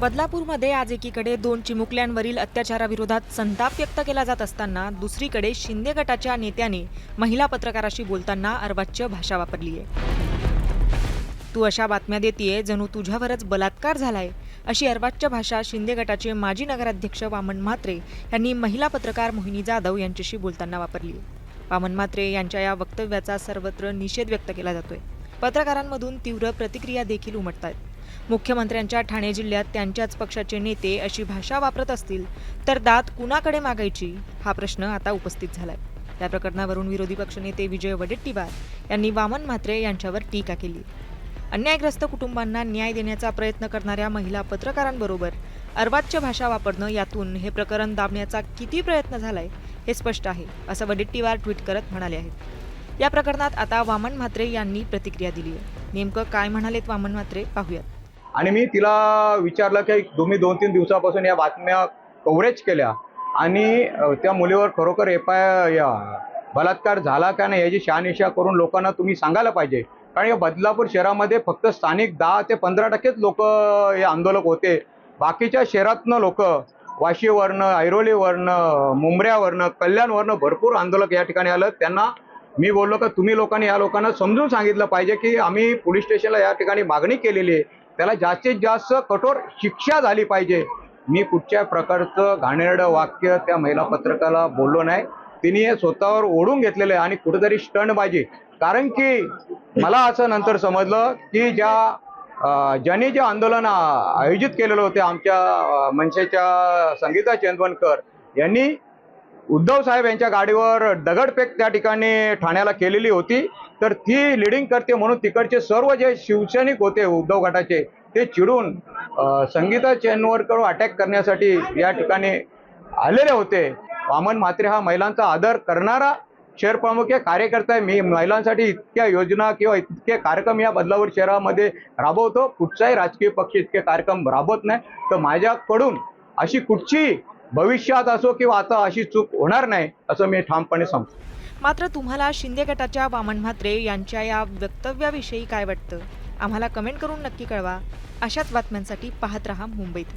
बदलापूरमध्ये आज एकीकडे दोन चिमुकल्यांवरील अत्याचाराविरोधात संताप व्यक्त केला जात असताना दुसरीकडे शिंदे गटाच्या नेत्याने महिला पत्रकाराशी बोलताना अर्वाच्य भाषा वापरली आहे. तू अशा बातम्या देतीये जणू तुझ्यावरच बलात्कार झालाय अशी अर्वाच्य भाषा शिंदे गटाचे माजी नगराध्यक्ष वामन म्हात्रे यांनी महिला पत्रकार मोहिनी जाधव यांच्याशी बोलताना वापरली आहे. वामन म्हात्रे यांच्या या वक्तव्याचा सर्वत्र निषेध व्यक्त केला जातोय. पत्रकारांमधून तीव्र प्रतिक्रिया देखील उमटत आहेत मुख्यमंत्र्यांच्या ठाणे जिल्ह्यात त्यांच्याच पक्षाचे नेते अशी भाषा वापरत असतील तर दात कुणाकडे मागायची? हा प्रश्न आता उपस्थित झालाय. या प्रकरणावरून विरोधी पक्षनेते विजय वडेट्टीवार यांनी वामन म्हात्रे यांच्यावर टीका केली. अन्यायग्रस्त कुटुंबांना न्याय देण्याचा प्रयत्न करणाऱ्या महिला पत्रकारांबरोबर अर्वाच्य भाषा वापरणं यातून हे प्रकरण दाबण्याचा किती प्रयत्न झालाय हे स्पष्ट आहे असं वडेट्टीवार ट्विट करत म्हणाले आहेत. या प्रकरणात आता वामन म्हात्रे यांनी प्रतिक्रिया दिली आहे नेमकं काय म्हणालेत वामन म्हात्रे? पाहूयात. आणि मी तिला विचारलं की तुम्ही दोन तीन दिवसापासून या बातम्या कव्हरेज केल्या. आणि त्या मुलीवर खरोखर एफ आय या बलात्कार झाला का नाही याची शहानिशा करून लोकांना तुम्ही सांगायला पाहिजे. कारण या बदलापूर शहरामध्ये फक्त स्थानिक दहा ते पंधरा टक्केच लोक हे आंदोलक होते. बाकीच्या शहरातनं लोक वाशीवरनं ऐरोलीवरनं मुंबऱ्यावरनं कल्याणवरनं भरपूर आंदोलक या ठिकाणी आलं. त्यांना मी बोललो का तुम्ही लोकांनी या लोकांना समजून सांगितलं पाहिजे की आम्ही पोलीस स्टेशनला या ठिकाणी मागणी केलेली आहे. त्याला जास्तीत जास्त कठोर शिक्षा झाली पाहिजे. मी कुठच्या प्रकारचं घाणेरडं वाक्य त्या महिला पत्रकाला बोललो नाही. तिने हे स्वतःवर ओढून घेतलेलं आहे आणि कुठेतरी स्टंटबाजी. कारण की मला असं नंतर समजलं की ज्या ज्यांनी जे आंदोलन आयोजित केलेलं होते आमच्या मनसेच्या संगीता चेंदवनकर यांनी उद्धव साहेब यांच्या गाडीवर दगडफेक त्या ठिकाणी ठाण्याला केलेली होती. तर ती लिडिंग करते म्हणून तिकडचे सर्व जे शिवसैनिक होते उद्धव गटाचे ते चिडून संगीता चेनवरकर अटॅक करण्यासाठी या ठिकाणी आलेले होते. वामन म्हात्रे हा महिलांचा आदर करणारा शहर प्रमुख कार्यकर्ता आहे. मी महिलांसाठी इतक्या योजना किंवा इतके कार्यक्रम या बदलावर शहरामध्ये राबवतो. कुठचाही राजकीय पक्ष इतके कार्यक्रम राबवत नाही. तर माझ्याकडून अशी कुठची भविष्यात असो किंवा आता अशी चूक होणार नाही असं मी ठामपणे सांगतो. मात्र तुम्हाला शिंदे गटाच्या वामन म्हात्रे यांच्या या वक्तव्याविषयी काय वाटतं? आम्हाला कमेंट करून नक्की कळवा. अशाच बातम्यांसाठी पाहत रहा मुंबईत.